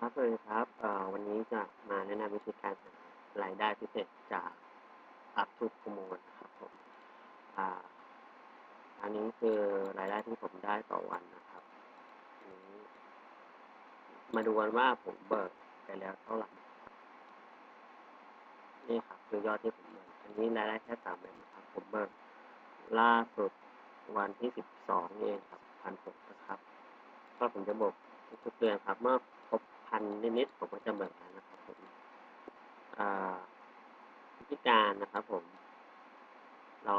ครับสวัสดีครับเอ่อวันนี้จะมาแนะนำวิธีการหารายได้พิเศษจาก Up to Promote นะครับผมอ่าอันนี้คือรายได้ที่ผมได้ต่อวันนะครับนี้มาดูกันว่าผมเบิกไปแล้วเท่าไหร่นี่ครับคือยอดที่ผมเบิกอันนี้รายได้แค่สามเดือนครับ ผมเบิกล่าสุดวันที่สิบสองนี่เองครับพันหกนะครับ ก็ผมจะบอกทุกเดือนครับเมื่อ พันนิดๆผมก็จะเบิกแล้วนะครับผมอ่าวิธีการนะครับผม เรา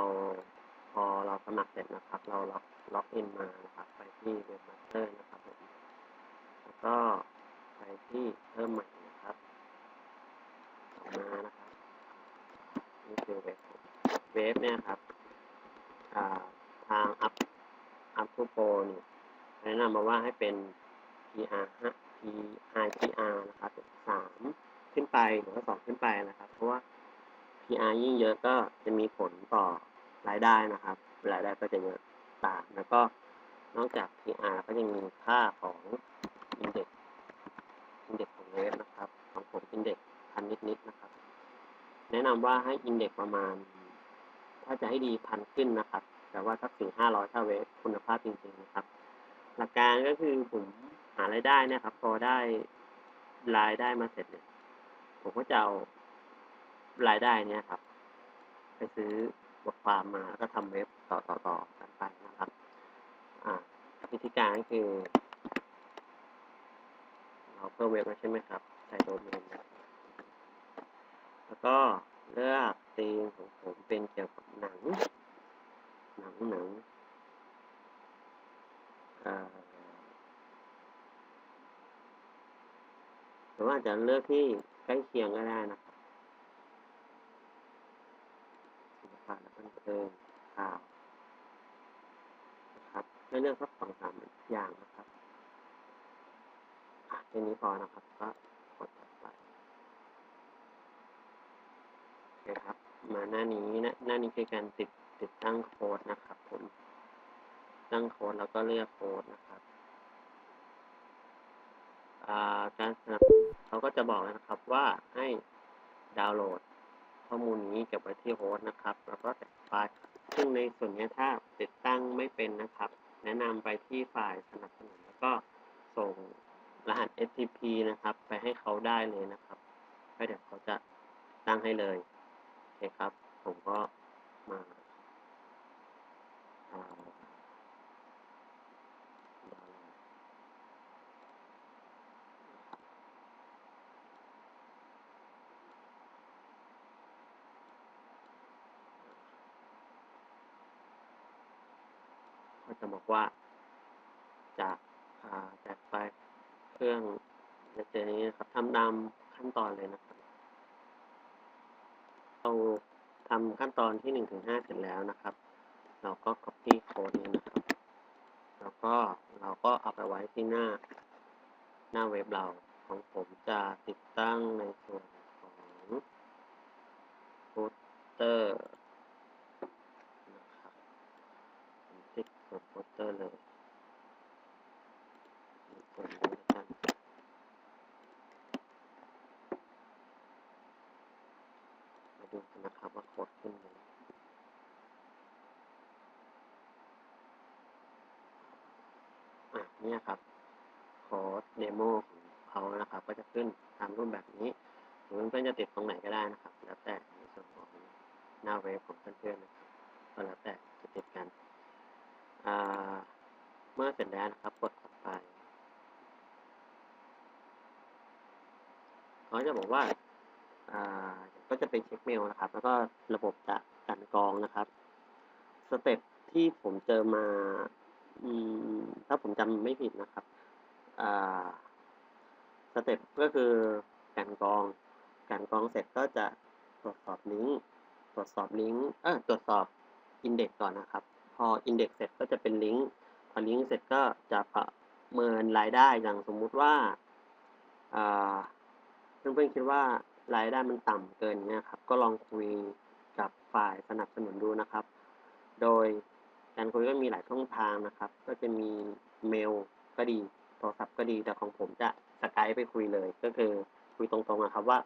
พอเราสมัครเสร็จนะครับ เราล็อกล็อกอินมานะครับ ไปที่เว็บมาสเตอร์นะครับผม แล้วก็ไปที่เพิ่มใหม่นะครับออกมานะครับนี่คือเว็บเว็บเนี่ยครับอ่าทางอัพอัพทูโปรเนี่ยแนะนำมาว่าให้เป็น PR PR PR นะครับสามขึ้นไปหรือว่าสองขึ้นไปนะครับ เพราะว่า PR ยิ่งเยอะก็จะมีผลต่อรายได้นะครับรายได้ก็จะเยอะตามแล้วก็นอกจาก PR ก็ยังมีค่าของอินเด็กอินเด็กของเว็บนะครับ ของผมอินเด็กพันนิดๆนะครับ แนะนำว่าให้อินเด็กประมาณ ถ้าจะให้ดีพันขึ้นนะครับ แต่ว่าสักสี่ห้าร้อยถ้าเว็บคุณภาพจริงๆนะครับ หลักการก็คือผม หารายได้นะครับ พอได้รายได้มาเสร็จเนี่ย ผมก็จะเอารายได้เนี่ยครับ ไปซื้อบทความมาแล้วก็ทำเว็บต่อต่อต่อกันไปนะครับอ่าวิธีการก็คือ เราเพิ่มเว็บใช่ไหมครับ ใส่โดเมนแล้วก็เลือกธีมของผมเป็นเกี่ยวกับหนัง หนังหนังอ่อ หรือว่าอาจจะเลือกที่ใกล้เคียงก็ได้นะครับศิลปะและบันเทิงข่าวนะครับให้เลือกสักสองสามอย่างนะครับอะแค่นี้พอนะครับ ก็กดไปโอเครับ มาหน้านี้นะหน้านี้คือการติดติดตั้งโค้ดนะครับผมตั้งโค้ดแล้วก็เลือกโค้ดนะครับ การสนับเขาก็จะบอกเลยนะครับว่าให้ดาวน์โหลดข้อมูลนี้เก็บไว้ที่โฮสต์นะครับ แล้วก็แตะไฟล์ซึ่งในส่วนนี้ถ้าติดตั้งไม่เป็นนะครับ แนะนำไปที่ฝ่ายสนับสนุนแล้วก็ส่งรหัส STP นะครับ ไปให้เขาได้เลยนะครับแล้วเดี๋ยวเขาจะตั้งให้เลยโอเคครับ ผมก็มา จะบอกว่า จากแตกไปเครื่องจะเจออย่างนี้นะครับทำตามขั้นตอนเลยนะครับ เราทำขั้นตอนที่หนึ่งถึงห้าเสร็จแล้วนะครับ เราก็ copy โค้ดนี้นะครับ แล้วก็เราก็เอาไปไว้ที่หน้าหน้าเว็บเราของผมจะติดตั้งในส่วนของฟูตเตอร์นะครับ ผมติดส่วนฟูตเตอร์เลยส่วนนี้แล้วกันมาดูกันนะครับว่าโค้ดขึ้นไหมอะเนี่ยครับโค้ดเดโมของเขานะครับ ก็จะขึ้นตามรูปแบบนี้หรือเพื่อนๆจะติดตรงไหนก็ได้นะครับ แล้วแต่ในส่วนของหน้าเว็บของเพื่อนๆนะครับก็แล้วแต่จะติดกัน เมื่อเสร็จแล้วนะครับ กดถัดไปเขาจะบอกว่าก็จะเป็นเช็คเมลนะครับ แล้วก็ระบบจะกันกรองนะครับสเต็ปที่ผมเจอมาถ้าผมจำไม่ผิดนะครับสเต็ปก็คือการกรอง การกรองเสร็จก็จะตรวจสอบลิงก์ตรวจสอบลิงก์เออตรวจสอบอินเด็กก่อนนะครับ พออินเด็กเสร็จก็จะเป็นลิงก์พอลิงก์เสร็จก็จะประเมินรายได้อย่างสมมุติว่าอ่าเพื่อนๆคิดว่ารายได้มันต่ำเกินเนี้ยครับก็ลองคุยกับฝ่ายสนับสนุนดูนะครับ โดยการคุยก็มีหลายช่องทางนะครับ ก็จะมีเมลก็ดีโทรศัพท์ก็ดีแต่ของผมจะสกายไปคุยเลย ก็คือคุยตรงๆนะครับว่า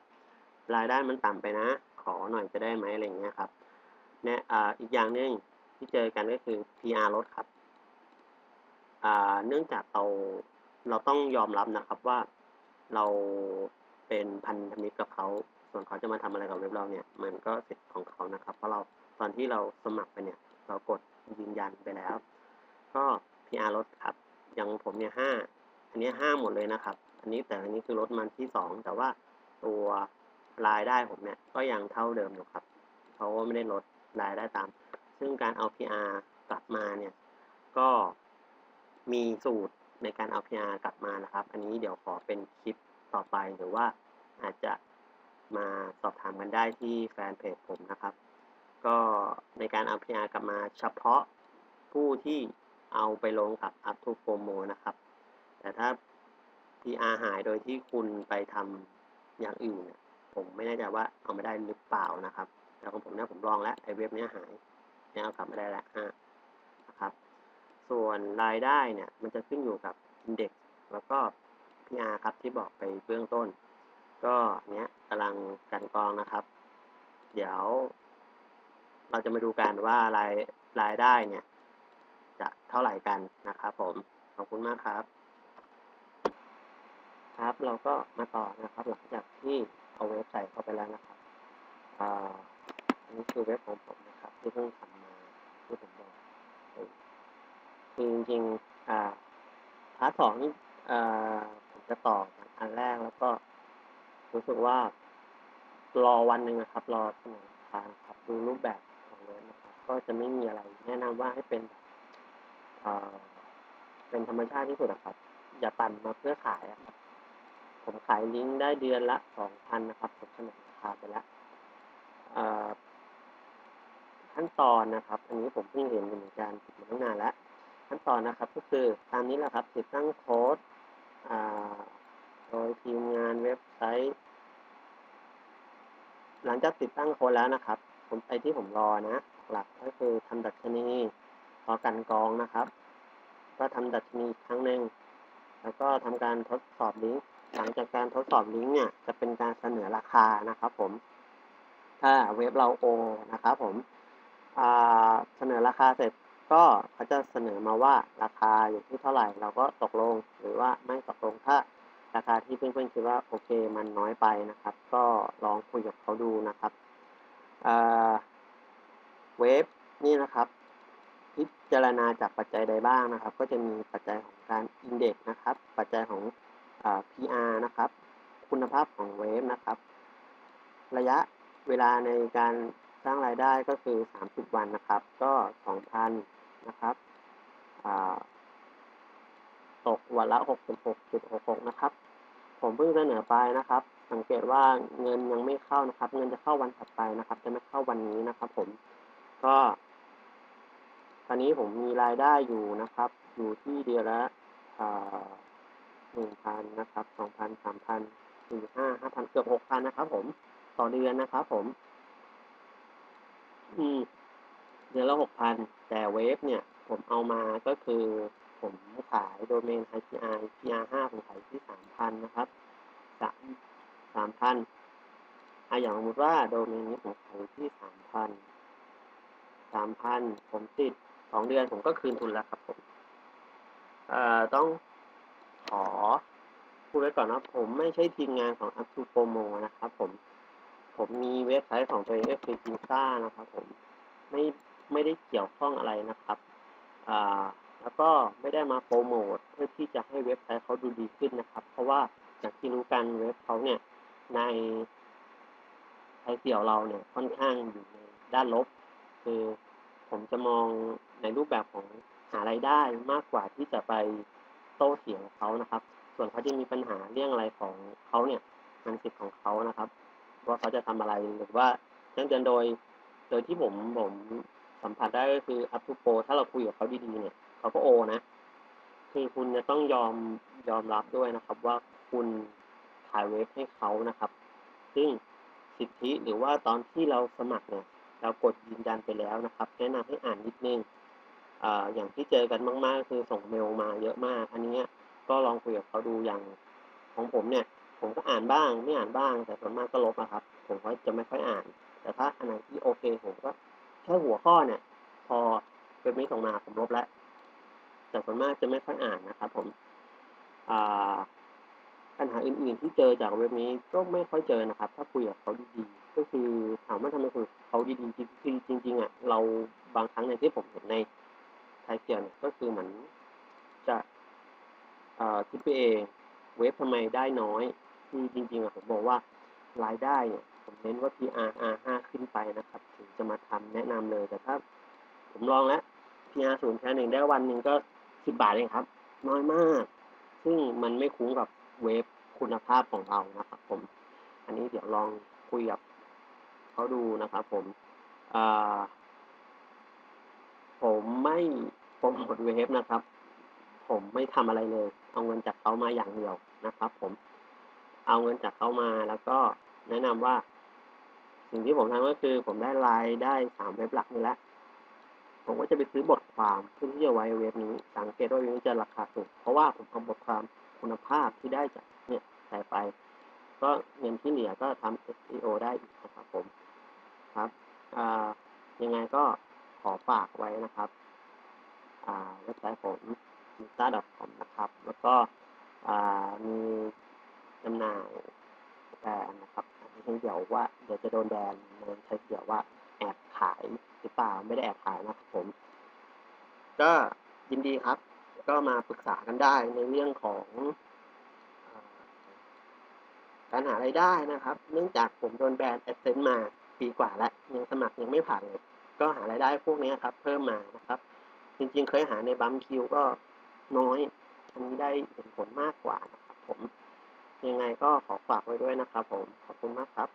รายได้มันต่ำไปนะ ขอหน่อยจะได้ไหมอะไรอย่างเงี้ยครับเนี่ยออีกอย่างหนึ่ง ที่เจอกันก็คือ PR ลดครับเนื่องจากเราเราต้องยอมรับนะครับว่าเราเป็นพันธมิตรกับเขาส่วนเขาจะมาทำอะไรกับเว็บเราเนี่ย มันก็สิทธิ์ของเขานะครับ เพราะเราตอนที่เราสมัครไปเนี่ย เรากดยืนยันไปแล้ว ก็ PR ลดครับ อย่างผมเนี่ยห้าอันนี้ห้าหมดเลยนะครับ อันนี้แต่อันนี้คือลดมันที่สองแต่ว่าตัวรายได้ผมเนี่ยก็ยังเท่าเดิมอยู่ครับเพราะว่าไม่ได้ลดรายได้ตาม ซึ่งการเอา PR กลับมาเนี่ย ก็มีสูตรในการเอา PR กลับมานะครับ อันนี้เดี๋ยวขอเป็นคลิปต่อไปหรือว่าอาจจะมาสอบถามกันได้ที่แฟนเพจผมนะครับ ก็ในการเอา PR กลับมาเฉพาะผู้ที่เอาไปลงกับ Up to Promo นะครับ แต่ถ้า PR หายโดยที่คุณไปทำอย่างอื่นเนี่ยผมไม่แน่ใจว่าเอาไม่ได้หรือเปล่านะครับ แต่ของผมเนี่ยผมลองแล้วไอเว็บเนี้ยหาย ยังเอากลับไม่ได้แล้วฮะนะครับส่วนรายได้เนี่ยมันจะขึ้นอยู่กับ Index แล้วก็ PR ครับที่บอกไปเบื้องต้น ก็เนี้ยกำลังกันกรองนะครับ เดี๋ยว เราจะมาดูกันว่ารายรายได้เนี่ย จะเท่าไหร่กันนะครับผม ขอบคุณมากครับ ครับเราก็มาต่อนะครับ หลังจากที่เอาเว็บใส่เข้าไปแล้วนะครับอ่าอันนี้คือเว็บของผมนะครับ ที่เพิ่งทำมาที่ผมบอกเออือจริงๆอ่าพาร์ทสองนี่อ่าผมจะต่ออันแรกแล้วก็ รู้สึกว่ารอวันหนึ่งนะครับ รอเสนอทางครับดูรูปแบบของเว็บนะครับ ก็จะไม่มีอะไร แนะนำว่าให้เป็นอ่าเป็นธรรมชาติที่สุดนะครับ อย่าปั่นมาเพื่อขายครับผมขายลิงก์ได้เดือนละสองพันนะครับผมเสนอราคาไปแล้วขั้นตอนนะครับ อันนี้ผมเพิ่งเห็นเหมือนกันผิดมาตั้งนานแล้ว ขั้นตอนนะครับ ก็คือตามนี้แหละครับ ติดตั้งโค้ดโดยทีมงานเว็บไซต์ หลังจากติดตั้งโค้ดแล้วนะครับ ผมไอที่ผมรอนะ หลักก็คือทำดัชนีรอกันกรองนะครับ ก็ทำดัชนีครั้งหนึ่งแล้วก็ทำการทดสอบลิงก์หลังจากการทดสอบลิงก์เนี่ยจะเป็นการเสนอราคานะครับผม ถ้าเว็บเราโอนะครับผมเสนอราคาเสร็จ ก็เขาจะเสนอมาว่าราคาอยู่ที่เท่าไหร่เราก็ตกลงหรือว่าไม่ตกลงถ้าราคาที่เพื่อนๆคิดว่าโอเคมันน้อยไปนะครับ ก็ลองคุยกับเขาดูนะครับเว็บนี่นะครับ พิจารณาจากปัจจัยใดบ้างนะครับ ก็จะมีปัจจัยของการอินเด็กนะครับ ปัจจัยของอ PR นะครับ คุณภาพของเว็บนะครับ ระยะเวลาในการสร้างรายได้ก็คือ 30 วันนะครับ ก็ 2,000 นะครับตกวันละ 66.66 นะครับ ผมเพิ่งเสนอไปนะครับ สังเกตว่าเงินยังไม่เข้านะครับ เงินจะเข้าวันถัดไปนะครับ จะไม่เข้าวันนี้นะครับ ผม ก็ ตอนนี้ผมมีรายได้อยู่นะครับ อยู่ที่เดือนละหนึ่งพันนะครับ สองพัน สามพัน สี่ห้า ห้าพัน เกือบหกพันนะครับ ผม ต่อเดือนนะครับ ผม อืม เดือนละหกพันแต่เวฟเนี่ยผมเอามาก็คือผมขายโดเมน IPR PR ห้าผมขายที่สามพันนะครับสามสามพันอะอย่างสมมติว่าโดเมนนี้ผมขายที่สามพันสามพันผมติดสองเดือนผมก็คืนทุนแล้วครับผมเอ่อต้องขอพูดไว้ก่อนนะผมไม่ใช่ทีมงานของ Up to Promo นะครับผม ผมมีเว็บไซต์ของตัวเองก็คือจินซ่านะครับผมไม่ ไม่ได้เกี่ยวข้องอะไรนะครับแล้วก็ไม่ได้มาโปรโมทเพื่อที่จะให้เว็บไซต์เขาดูดีขึ้นนะครับ เพราะว่าอย่างที่รู้กันเว็บเขาเนี่ยในไทยเสี่ยวเราเนี่ยค่อนข้างอยู่ในด้านลบ คือผมจะมองในรูปแบบของหารายได้มากกว่าที่จะไปโต้เถียงเขานะครับ ส่วนเขาจะมีปัญหาเรื่องอะไรของเขาเนี่ยมันสิทธิ์ของเขานะครับ ว่าเขาจะทำอะไรหรือว่าแจ้งเตือนโดย โดยที่ผมผม สัมผัสได้ก็คือ up to pro ถ้าเราคุยกับเขาดีๆเนี่ยเขาก็โอนะคือคุณจะต้องยอมยอมรับด้วยนะครับ ว่าคุณขายเว็บให้เขานะครับ ซึ่งสิทธิหรือว่าตอนที่เราสมัครเนี่ยเรากดยืนยันไปแล้วนะครับ แนะนำให้อ่านนิดนึงอ่าอย่างที่เจอกันมากๆก็คือส่งเมลมาเยอะมาก อันนี้ก็ก็ลองคุยกับเขาดูอย่างของผมเนี่ย ผมก็อ่านบ้าง ไม่อ่านบ้าง แต่ส่วนมากก็ลบอะครับ ผมก็จะไม่ค่อยอ่าน แต่ถ้าอันไหนที่โอเคผมก็ แค่หัวข้อเนี่ย พอเว็บนี้ส่งมาผมลบแล้ว แต่ส่วนมากจะไม่ค่อยอ่านนะครับผมปัญหาอื่นๆที่เจอจากเว็บนี้ก็ไม่ค่อยเจอนะครับ ถ้าคุยกับเขาดีๆ ก็คือถามว่าทำไมคุยเขาดีๆคือจริงๆอะเราบางครั้งในที่ผมเห็นในไทยเกียร์ก็คือเหมือนจะอ่อคิดไปเองเว็บทำไมได้น้อย คือจริงๆอะผมบอกว่ารายได้เนี่ย ผมเน้นว่า PR R5 ขึ้นไปนะครับ ถึงจะมาทำแนะนำเลย แต่ถ้าผมลองแล้ว PR 0 PR 1ได้วันหนึ่งก็สิบบาทเองครับ น้อยมาก ซึ่งมันไม่คุ้มกับเว็บคุณภาพของเรานะครับผม อันนี้เดี๋ยวลองคุยกับเขาดูนะครับผมผมไม่โปรโมทเว็บนะครับ ผมไม่ทำอะไรเลย เอาเงินจากเขามาอย่างเดียวนะครับ ผม เอาเงินจากเขามาแล้วก็แนะนำว่า สิ่งที่ผมทำก็คือผมได้รายได้สามเว็บหลักนี่แหละผมก็จะไปซื้อบทความเพื่อที่จะไว้เว็บนี้ สังเกตว่าเว็บนี้จะราคาสูงเพราะว่าผมเอาบทความคุณภาพที่ได้จากเนี่ยใส่ไป ก็เงินที่เหลือก็ทำ SEO ได้อีกนะครับผมครับยังไงก็ขอฝากไว้นะครับเว็บไซต์ผม m i t a c o m นะครับ แล้วก็มีจำหน่ายแบรนด์นะครับ อันนี้เดี๋ยวว่าเดี๋ยวจะโดนแบนในใช้เดี๋ยวว่าแอบขายหรือเปล่าไม่ได้แอบขายนะครับผม ก็ยินดีครับ ก็มาปรึกษากันได้ในเรื่องของการหารายได้นะครับ เนื่องจากผมโดนแบนแอดเซนต์มาปีกว่าแล้วยังสมัครยังไม่ผ่านเลย ก็หารายได้พวกนี้ครับ เพิ่มมานะครับ จริงๆ เคยหาในบัมคิวก็น้อย อันนี้ได้เห็นผลมากกว่านะครับผม ยังไงก็ขอฝากไว้ด้วยนะครับผม ขอบคุณมากครับ